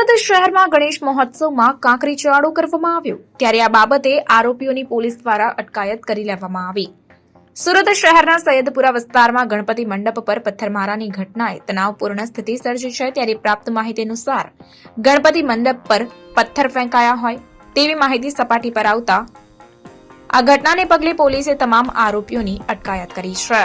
સુરત શહેરમાં ગણેશ મહોત્સવમાં કાંકરી ચડાડો કરવામાં આવ્યો. ત્યારે આ બાબતે આરોપીઓની પોલીસ દ્વારા અટકાયત કરી લેવામાં આવી. સુરત શહેરના સૈયદપુરા વિસ્તારમાં ગણપતિ મંડપ પર પથ્થરમારાની ઘટનાએ તણાવપૂર્ણ સ્થિતિ સર્જી છે. ત્યારે પ્રાપ્ત માહિતી અનુસાર, ગણપતિ મંડપ પર પથ્થર ફેંકાયા હોય તેવી માહિતી સપાટી પર આવતા આ ઘટનાને પગલે પોલીસે તમામ આરોપીઓની અટકાયત કરી છે.